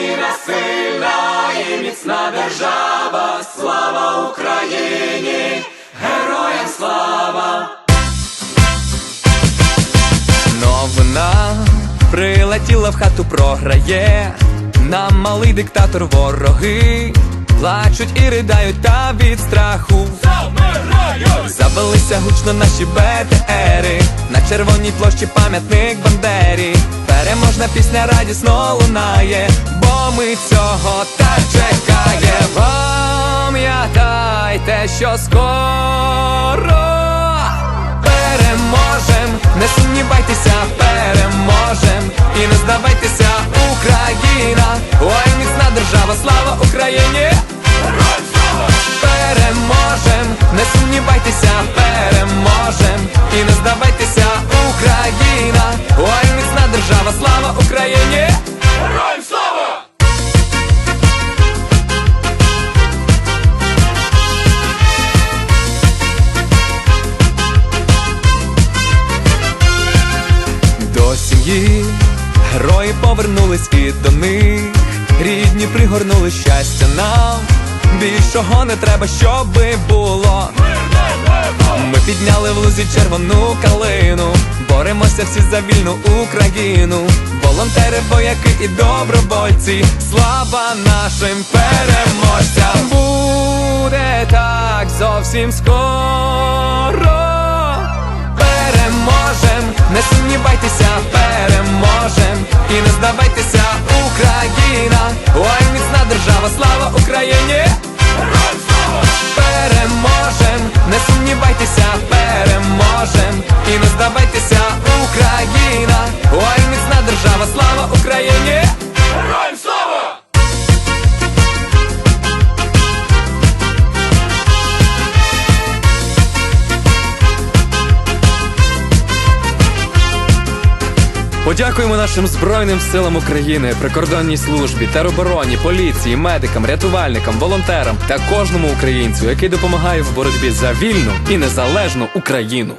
Україна сильна і міцна держава, слава Україні, героям слава! Новина прилетіла в хату, програє. Нам малий диктатор вороги плачуть і riдають та від страху. Забилися гучно наші БТРи На червоній площі пам'ятник Бандері Переможна пісня радісно лунає, бо ми цього так чекає. Пам'ятайте, що скоро переможем, не сумнівайтеся, переможем. І не здавайтеся, Україна, ой, міцна держава, слава Україні! Переможем, не сумнівайтеся, переможем. І не здавайтеся, Україна, ой, міцна держава, слава Україні! Героям слава! До сім'ї герої повернулись і до них рідні пригорнули щастя нам. Більшого не треба, щоби було. Підняли в лузі червону калину, боремося всі за вільну Україну, волонтери, вояки і добровольці, слава нашим переможцям! Буде так зовсім скоро. Переможем, не сумнівайтеся, переможем і не здавайтеся, Україна, ой, міцна держава, слава Україні! Здавайтеся, Україна, ой, міцна держава, слава Україні! Героям слава! Подякуємо нашим Збройним силам України, прикордонній службі, теробороні, поліції, медикам, рятувальникам, волонтерам та кожному українцю, який допомагає в боротьбі за вільну і незалежну Україну.